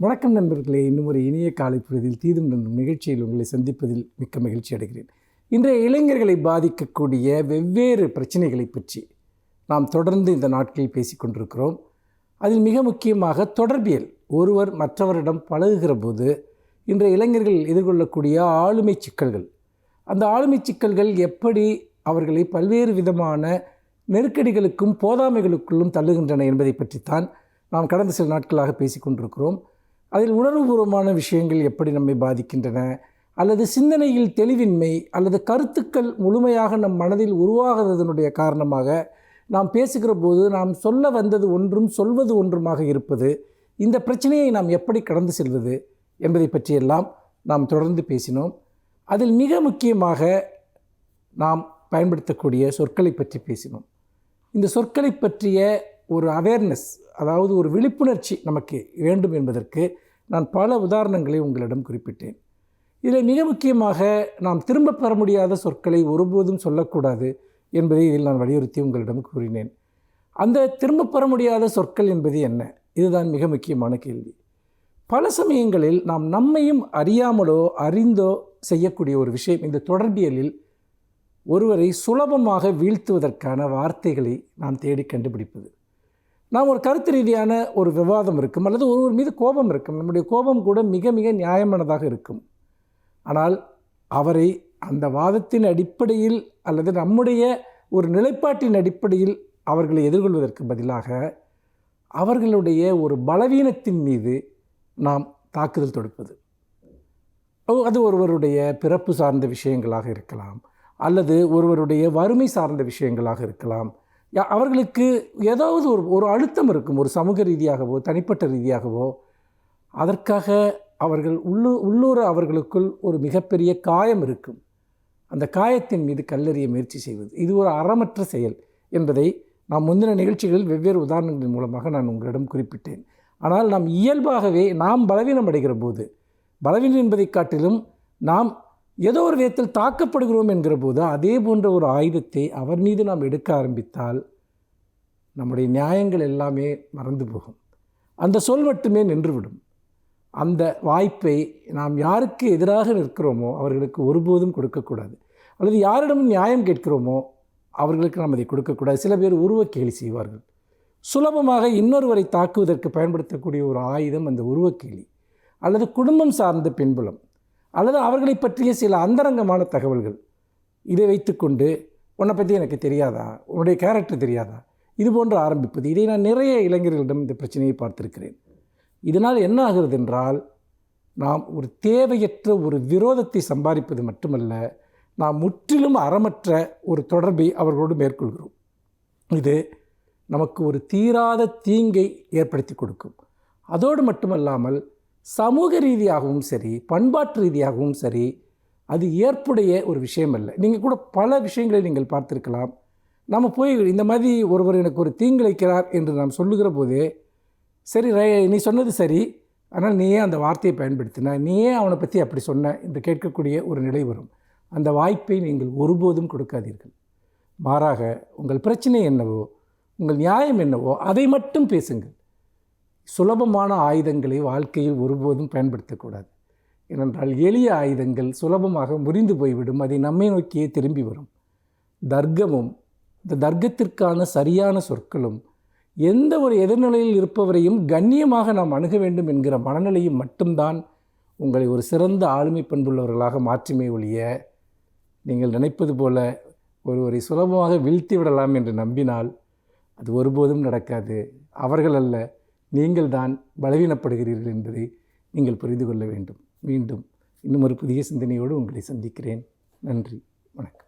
வணக்கம் நண்பர்களே. இன்னும் ஒரு இனிய காலை பொழுதில் தீதும் நன்றும் நிகழ்ச்சியில் உங்களை சந்திப்பதில் மிக்க மகிழ்ச்சி அடைகிறேன். இன்றைய இளைஞர்களை பாதிக்கக்கூடிய வெவ்வேறு பிரச்சனைகளை பற்றி நாம் தொடர்ந்து இந்த நாட்களில் பேசிக்கொண்டிருக்கிறோம் அதில் மிக முக்கியமாக தொடர்பியல். ஒருவர் மற்றவரிடம் பழகுகிற போது இன்றைய இளைஞர்கள் எதிர்கொள்ளக்கூடிய ஆளுமை சிக்கல்கள். அந்த ஆளுமை சிக்கல்கள் எப்படி அவர்களை பல்வேறு விதமான நெருக்கடிகளுக்கும் போதாமைகளுக்குள்ளும் தள்ளுகின்றன என்பதை பற்றித்தான் நாம் கடந்த சில நாட்களாக பேசிக்கொண்டிருக்கிறோம் அதில் உணர்வுபூர்வமான விஷயங்கள் எப்படி நம்மை பாதிக்கின்றன? அல்லது சிந்தனையில் தெளிவின்மை அல்லது கருத்துக்கள் முழுமையாக நம் மனதில் உருவாகாததனுடைய காரணமாக நாம் பேசுகிற போது நாம் சொல்ல வந்தது ஒன்றும் சொல்வது ஒன்றுமாக இருப்பது இந்த பிரச்சனையை நாம் எப்படி கடந்து செல்வது என்பதை பற்றியெல்லாம் நாம் தொடர்ந்து பேசினோம். அதில் மிக முக்கியமாக நாம் பயன்படுத்தக்கூடிய சொற்களை பற்றி பேசினோம். இந்த சொற்களை பற்றிய ஒரு அவேர்னஸ் அதாவது ஒரு விழிப்புணர்ச்சி நமக்கு வேண்டும் என்பதற்கு நான் பல உதாரணங்களை உங்களிடம் குறிப்பிட்டேன். இதில் மிக முக்கியமாக நாம் திரும்ப பெற முடியாத சொற்களை ஒருபோதும் சொல்லக்கூடாது என்பதை இதில் நான் வலியுறுத்தி உங்களிடம் கூறினேன். அந்த திரும்ப பெற முடியாத சொற்கள் என்பது என்ன? இதுதான் மிக முக்கியமான கேள்வி. பல சமயங்களில் நாம் நம்மையும் அறியாமலோ அறிந்தோ செய்யக்கூடிய ஒரு விஷயம் இந்த தொடர்பியலில் ஒருவரை சுலபமாக வீழ்த்துவதற்கான வார்த்தைகளை நாம் தேடி கண்டுபிடிப்பது. நாம் ஒரு கருத்து ரீதியான ஒரு விவாதம் இருக்கும் அல்லது ஒருவர் மீது கோபம் இருக்கும். நம்முடைய கோபம் கூட மிக மிக நியாயமானதாக இருக்கும். ஆனால் அவரை அந்த வாதத்தின் அடிப்படையில் அல்லது நம்முடைய ஒரு நிலைப்பாட்டின் அடிப்படையில் அவர்களை எதிர்கொள்வதற்கு பதிலாக அவர்களுடைய ஒரு பலவீனத்தின் மீது நாம் தாக்குதல் தொடுப்பது. அது ஒருவருடைய பிறப்பு சார்ந்த விஷயங்களாக இருக்கலாம் அல்லது ஒருவருடைய வறுமை சார்ந்த விஷயங்களாக இருக்கலாம். அவர்களுக்கு ஏதாவது ஒரு ஒரு அழுத்தம் இருக்கும் ஒரு சமூக ரீதியாகவோ தனிப்பட்ட ரீதியாகவோ. அதற்காக அவர்கள் உள்ளூ உள்ளூர அவர்களுக்குள் ஒரு மிகப்பெரிய காயம் இருக்கும். அந்த காயத்தின் மீது கல்லறிய முயற்சி செய்வது. இது ஒரு அறமற்ற செயல் என்பதை நாம் முந்தின நிகழ்ச்சிகளில் வெவ்வேறு உதாரணங்களின் மூலமாக நான் உங்களிடம் குறிப்பிட்டேன். ஆனால் நாம் இயல்பாகவே நாம் பலவீனம் அடைகிற போது பலவீனம் என்பதைக் காட்டிலும் நாம் ஏதோ ஒரு விதத்தில் தாக்கப்படுகிறோம் என்கிற போது அதே போன்ற ஒரு ஆயுதத்தை அவர் மீது நாம் எடுக்க ஆரம்பித்தால் நம்முடைய நியாயங்கள் எல்லாமே மறந்து போகும். அந்த சொல் மட்டுமே நின்றுவிடும். அந்த வாய்ப்பை நாம் யாருக்கு எதிராக நிற்கிறோமோ அவர்களுக்கு ஒருபோதும் கொடுக்கக்கூடாது. அல்லது யாரிடம் நியாயம் கேட்கிறோமோ அவர்களுக்கு நாம் அதை கொடுக்கக்கூடாது. சில பேர் உருவ கேலி செய்வார்கள். சுலபமாக இன்னொருவரை தாக்குவதற்கு பயன்படுத்தக்கூடிய ஒரு ஆயுதம் அந்த உருவக்கேலி அல்லது குடும்பம் சார்ந்த பின்புலம். அல்லது அவர்களை பற்றிய சில அந்தரங்கமான தகவல்கள். இதை வைத்துக்கொண்டு உன்னை பற்றி எனக்கு தெரியாதா? உன்னுடைய கேரக்டர் தெரியாதா? இது போன்று ஆரம்பிப்பது. இதை நான் நிறைய இளைஞர்களிடம் இந்த பிரச்சனையை பார்த்திருக்கிறேன். இதனால் என்ன ஆகிறது என்றால் நாம் ஒரு தேவையற்ற ஒரு விரோதத்தை சம்பாதிப்பது மட்டுமல்ல நாம் முற்றிலும் அறமற்ற ஒரு தொடர்பை அவர்களோடு மேற்கொள்கிறோம். இது நமக்கு ஒரு தீராத தீங்கை ஏற்படுத்தி கொடுக்கும். அதோடு மட்டுமல்லாமல் சமூக ரீதியாகவும் சரி பண்பாட்டு ரீதியாகவும் சரி அது ஏற்புடைய ஒரு விஷயம் அல்ல நீங்கள் கூட பல விஷயங்களை நீங்கள் பார்த்துருக்கலாம். நம்ம போய் இந்த மாதிரி ஒருவர் எனக்கு ஒரு தீங்கிழைக்கிறார் என்று நாம் சொல்லுகிற போது சரி ரை நீ சொன்னது சரி ஆனால் நீயே அந்த வார்த்தையை பயன்படுத்தின நீயே அவனை பற்றி அப்படி சொன்ன என்று கேட்கக்கூடிய ஒரு நிலை வரும். அந்த வாய்ப்பை நீங்கள் ஒருபோதும் கொடுக்காதீர்கள். மாறாக உங்கள் பிரச்சனை என்னவோ உங்கள் நியாயம் என்னவோ அதை மட்டும் பேசுங்கள். சுலபமான ஆயுதங்களை வாழ்க்கையில் ஒருபோதும் பயன்படுத்தக்கூடாது. ஏனென்றால் எளிய ஆயுதங்கள் சுலபமாக முறிந்து போய்விடும் அதை நம்மை நோக்கியே திரும்பி வரும். தர்க்கமும் இந்த தர்க்கத்திற்கான சரியான சொற்களும் எந்த ஒரு எதிர்நிலையில் இருப்பவரையும் கண்ணியமாக நாம் அணுக வேண்டும் என்கிற மனநிலையும் மட்டும்தான் உங்களை ஒரு சிறந்த ஆளுமை பண்புள்ளவர்களாக மாற்றுமே ஒழிய நீங்கள் நினைப்பது போல ஒருவரை சுலபமாக வீழ்த்தி விடலாம் என்று நம்பினால் அது ஒருபோதும் நடக்காது. அவர்கள் அல்ல நீங்கள் தான் பலவீனப்படுகிறீர்கள் என்பதை நீங்கள் புரிந்து கொள்ள வேண்டும். மீண்டும் இன்னும் ஒரு புதிய சிந்தனையோடு உங்களை சந்திக்கிறேன். நன்றி. வணக்கம்.